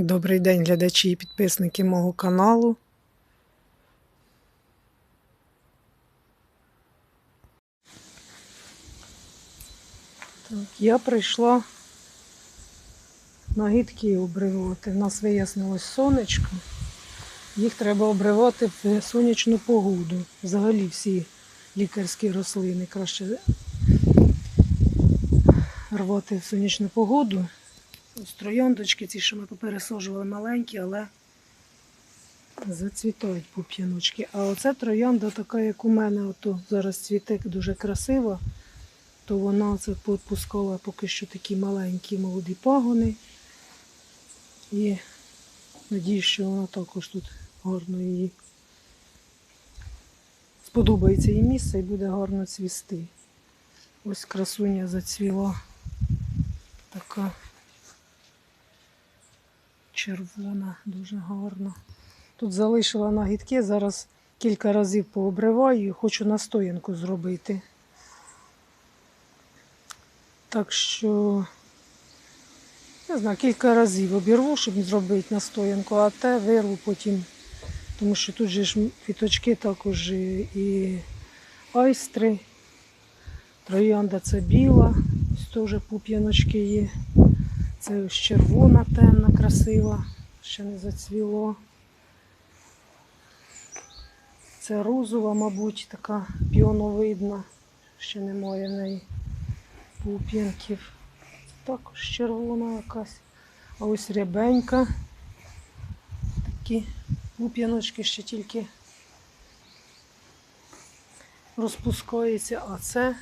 Добрий день, глядачі і підписники мого каналу. Так, я прийшла нагідки обривати. У нас вияснилось сонечко. Їх треба обривати в сонячну погоду. Взагалі всі лікарські рослини краще рвати в сонячну погоду. Ось трояндочки, ці, що ми попересаджували маленькі, але зацвітають пуп'яночки. А оця троянда така, як у мене, ото зараз цвіте дуже красиво, то вона це попускала поки що такі маленькі молоді пагони. І надію, що вона також тут гарно її сподобається їй місце і буде гарно цвісти. Ось красуня зацвіла така червона, дуже гарна. Тут залишила нагідки, зараз кілька разів пообриваю і хочу настоянку зробити. Так що, не знаю, кілька разів обірву, щоб зробити настоянку, а те вирву потім, тому що тут же ж квіточки також і- айстри. Троянда це біла, ось теж пуп'яночки є. Це ось червона, темна, красива, ще не зацвіло. Це розова, мабуть, така піоновидна, ще немає в неї пуп'янків. Також червона якась. А ось рябенька. Такі пуп'яночки ще тільки розпускаються, а це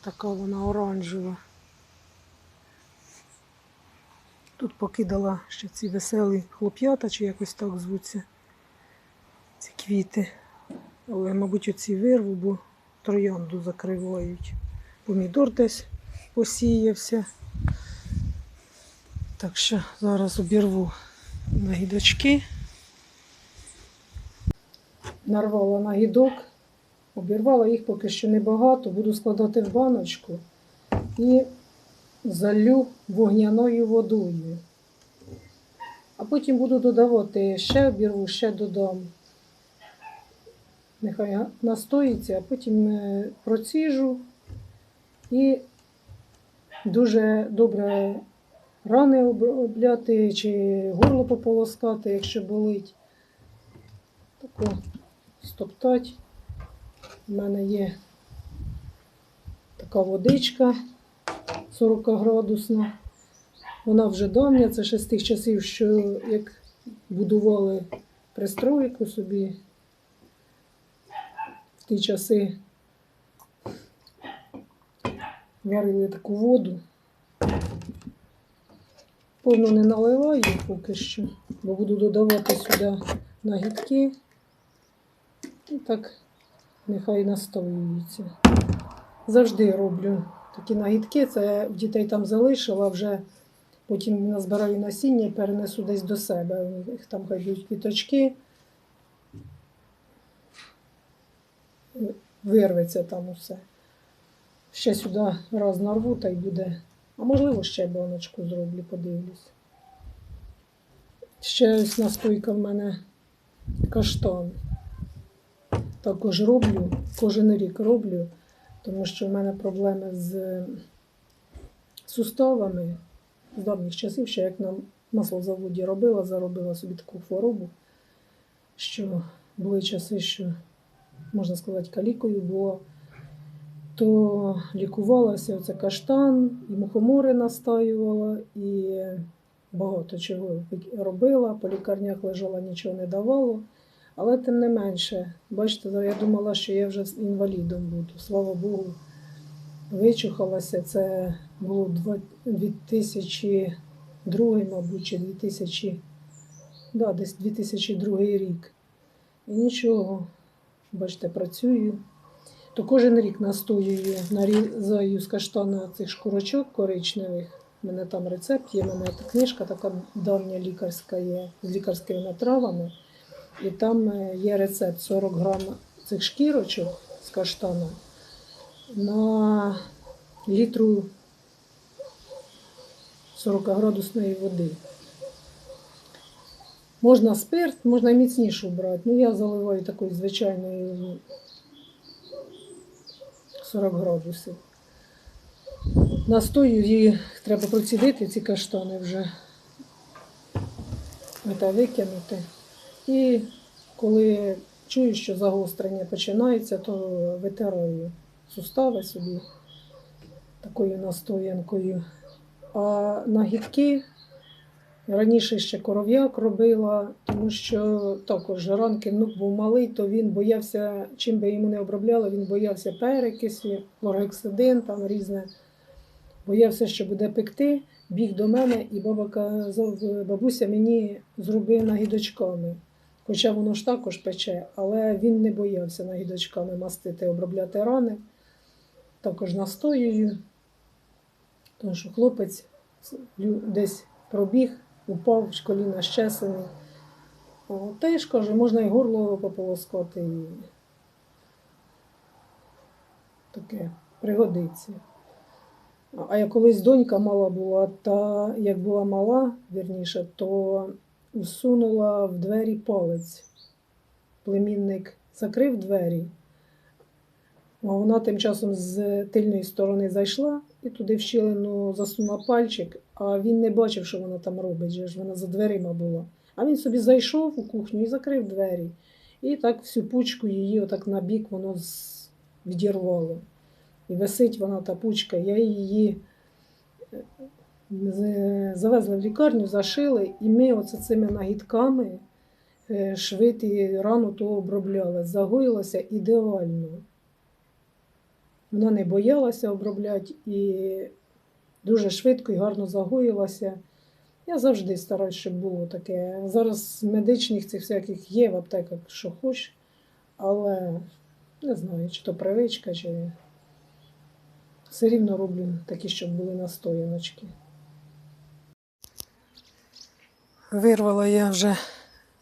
така вона оранжева. Тут покидала ще ці веселі хлоп'ята, чи якось так звуться ці квіти. Але, мабуть, оці вирву, бо троянду закривають. Помідор десь посіявся. Так що зараз обірву нагідочки. Нарвала нагідок, обірвала їх поки що небагато, буду складати в баночку і залю вогняною водою. А потім буду додавати ще обірву, ще додам. Нехай настоїться, а потім е, проціжу і дуже добре рани об- обляти чи горло пополоскати, якщо болить. Тако стоптать. У мене є така водичка 40 градусна. Вона вже давня, це ще з тих часів, що як будували пристройку собі в ті часи варили таку воду. Повно не наливаю поки що, бо буду додавати сюди нагідки. І так нехай настоюється. Завжди роблю такі нагідки. Це дітей там залишила, вже потім назбираю насіння і перенесу десь до себе. Них там хай будуть квіточки. Вирветься там усе. Ще сюди раз нарву та й буде. А можливо, ще баночку зроблю, подивлюсь. Ще ось настойка в мене каштан. Також роблю, кожен рік роблю, тому що в мене проблеми з суставами з давніх часів, ще як на маслозаводі робила, заробила собі таку хворобу, що були часи, що, можна сказати, калікою була, то лікувалася оце каштан, і мухомори настаювала, і багато чого робила, по лікарнях лежала, нічого не давало. Але тим не менше, бачите, я думала, що я вже інвалідом буду. Слава Богу, вичухалася. Це було 2002, мабуть, чи 2000, да, десь 2002 рік. І нічого, бачите, працюю. То кожен рік настоюю, нарізаю з каштана цих шкурочок коричневих. У мене там рецепт є, у мене книжка така давня лікарська є з лікарськими травами. І там е, є рецепт 40 грам цих шкірочок з каштану на літру 40-градусної води. Можна спирт, можна і міцнішу брати. Ну, я заливаю такою звичайною 40 градусів. Настою її треба процідити, ці каштани вже та викинути. І коли чую, що загострення починається, то витираю сустави собі такою настоянкою. А нагідки раніше ще коров'як робила, тому що також ранки внук був малий, то він боявся, чим би йому не обробляли, він боявся перекисів, лоргексидин, там різне. Боявся, що буде пекти, біг до мене, і баба казав, бабуся мені зроби нагідочками. Хоча воно ж також пече, але він не боявся нагідочками мастити, обробляти рани. Також настоюю. Тому що хлопець десь пробіг, упав, з коліна щесений. О, Теж каже, можна і горло пополоскати, і таке пригодиться. А я колись донька мала була, та як була мала, вірніше, то усунула в двері палець. Племінник закрив двері, а вона тим часом з тильної сторони зайшла і туди в щілину засунула пальчик, а він не бачив, що вона там робить, ж вона за дверима була. А він собі зайшов у кухню і закрив двері. І так всю пучку її отак на бік воно відірвало. І висить вона та пучка. Я її е, завезли в лікарню, зашили, і ми оце цими нагідками е, рану то обробляли. Загоїлося ідеально. Вона не боялася обробляти і дуже швидко і гарно загоїлася. Я завжди стараюсь, щоб було таке. Зараз медичних цих всяких є в аптеках, що хоч, але не знаю, чи то привичка, чи все рівно роблю такі, щоб були настояночки. Вирвала я вже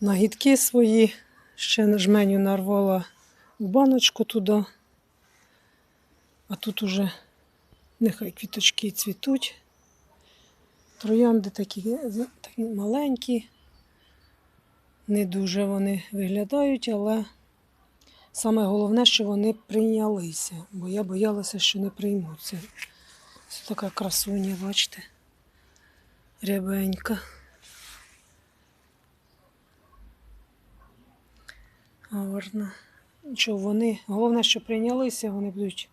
нагідки свої, ще жменю нарвала в баночку туди. А тут уже нехай квіточки цвітуть. Троянди такі, такі маленькі, не дуже вони виглядають, але саме головне, що вони прийнялися, бо я боялася, що не приймуться. Ось така красуня, бачите, рябенька. Гарно. Нічого, вони, головне, що прийнялися, вони будуть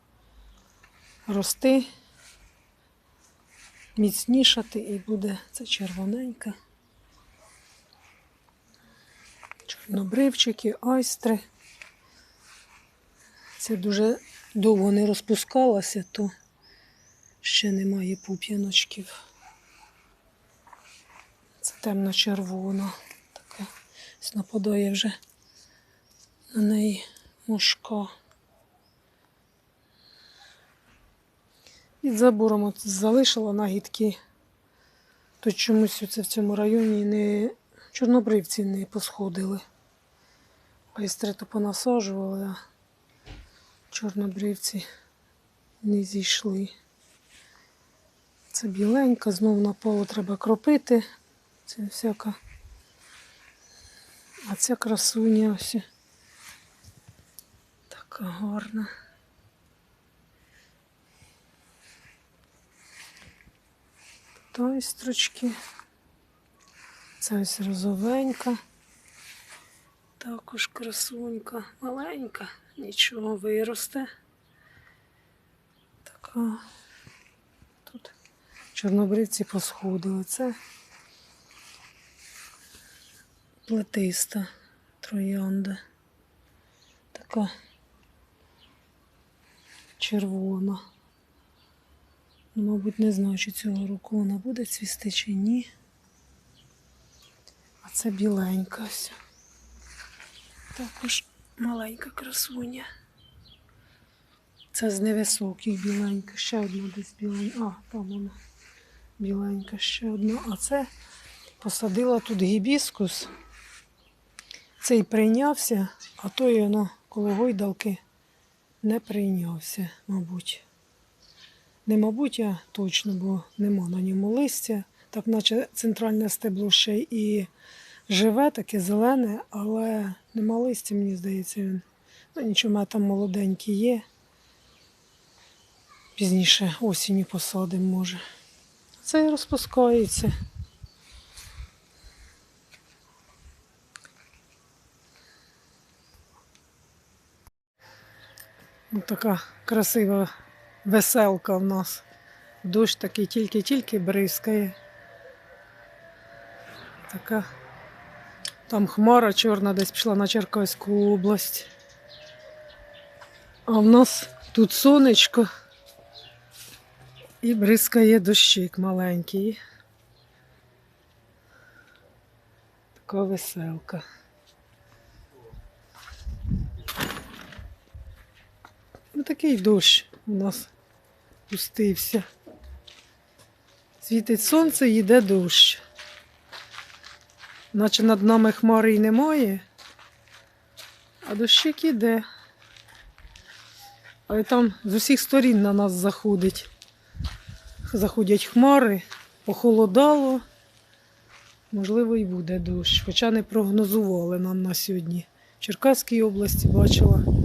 рости, міцнішати і буде це червоненька. Чорнобривчики, айстри. Це дуже довго не розпускалося, то ще немає пуп'яночків. Це темно-червона. Ось нападає вже на неї мушка. Під забором от залишила нагідки. То чомусь це в цьому районі не чорнобривці не посходили. Айстри то понасаджували, а чорнобривці не зійшли. Це біленька, знов на полу треба кропити. Це всяка. А ця красуня ось. Така гарна. Той строчки. Це ось розовенька. Також красунька. Маленька, нічого виросте. Така. Тут чорнобривці посходили. Це плетиста троянда. Така червона. Ну, мабуть, не знаю, чи цього року вона буде цвісти чи ні. А це біленька ось. Також маленька красуня. Це з невисоких біленька. Ще одна десь біленька. А, там вона біленька, ще одна. А це посадила тут гібіскус. Цей прийнявся, а той воно коло гойдалки не прийнявся, мабуть. Не мабуть, а точно, бо нема на ньому листя. Так наче центральне стебло ще і живе, таке зелене, але нема листя, мені здається, він. Ну, нічого, там молоденький є. Пізніше осінню посадимо, може. Це і розпускається. Ось така красива веселка в нас. Дощ такий тільки-тільки бризкає. Така. Там хмара чорна десь пішла на Черкаську область. А в нас тут сонечко і бризкає дощик маленький. Така веселка. Ну, такий дощ у нас пустився. Світить сонце, йде дощ. Наче над нами хмари й немає, а дощик іде. Але там з усіх сторін на нас заходить. Заходять хмари, похолодало. Можливо, і буде дощ. Хоча не прогнозували нам на сьогодні. В Черкаській області бачила,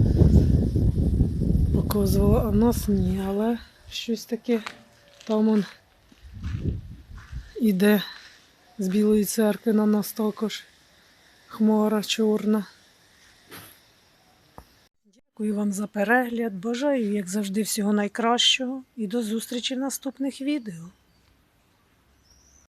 показувала, в нас ні, але щось таке там он іде з Білої церкви на нас також хмара чорна. Дякую вам за перегляд. Бажаю, як завжди, всього найкращого і до зустрічі в наступних відео.